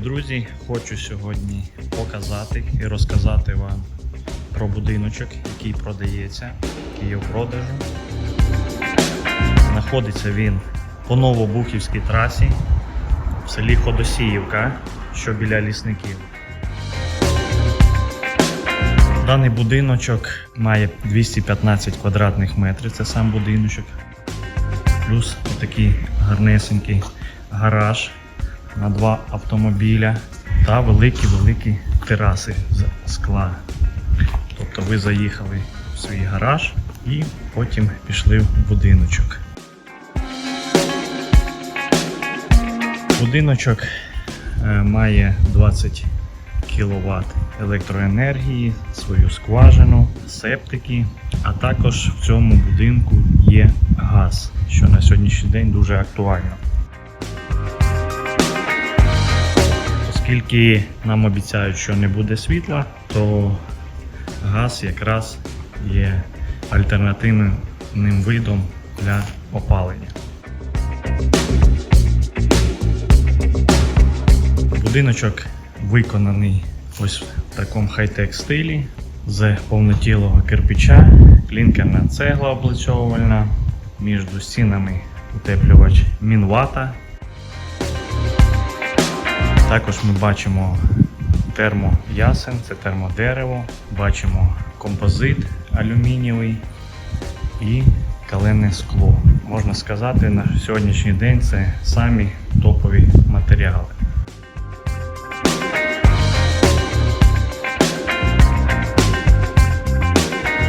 Друзі, хочу сьогодні показати і розказати вам про будиночок, який продається, який є в продажу. Знаходиться він по Новобухівській трасі в селі Ходосіївка, що біля лісників. Даний будиночок має 215 квадратних метрів, це сам будиночок. Плюс такий гарнесенький гараж на два автомобіля та великі-великі тераси з скла. Тобто ви заїхали в свій гараж і потім пішли в будиночок. Будиночок е, має 20 кВт електроенергії, свою скважину, септики, а також в цьому будинку є газ, що на сьогоднішній день дуже актуально. Оскільки нам обіцяють, що не буде світла, то газ якраз є альтернативним видом для опалення. Будиночок виконаний ось в такому хай-тек стилі з повнотілого кирпича, клінкерна цегла облицьовувальна, між стінами утеплювач мінвата. Також ми бачимо термоясен, це термодерево, бачимо композит алюмінієвий і каленне скло. Можна сказати, на сьогоднішній день це самі топові матеріали.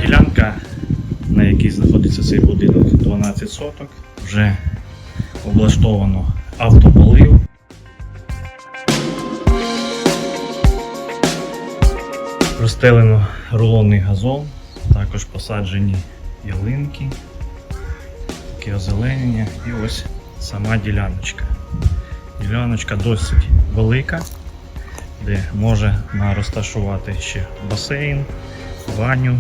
Ділянка, на якій знаходиться цей будинок, 12 соток, вже облаштовано автополив. Розстелено рулонний газон, також посаджені ялинки, таке озеленення і ось сама діляночка. Діляночка досить велика, де може розташувати ще басейн, баню,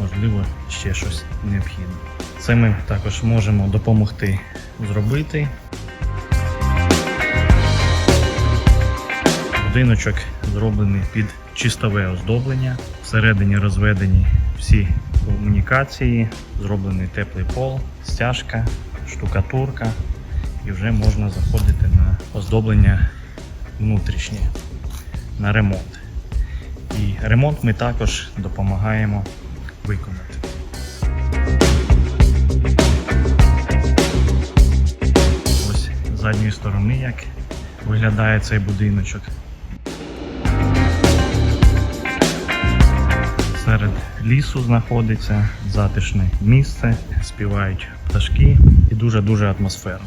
можливо, ще щось необхідне. Це ми також можемо допомогти зробити. Будиночок зроблений під чистове оздоблення. Всередині розведені всі комунікації, зроблений теплий пол, стяжка, штукатурка. І вже можна заходити на оздоблення внутрішнє, на ремонт. І ремонт ми також допомагаємо виконати. Ось з задньої сторони, як виглядає цей будиночок. Серед лісу знаходиться затишне місце, співають пташки і дуже-дуже атмосферно.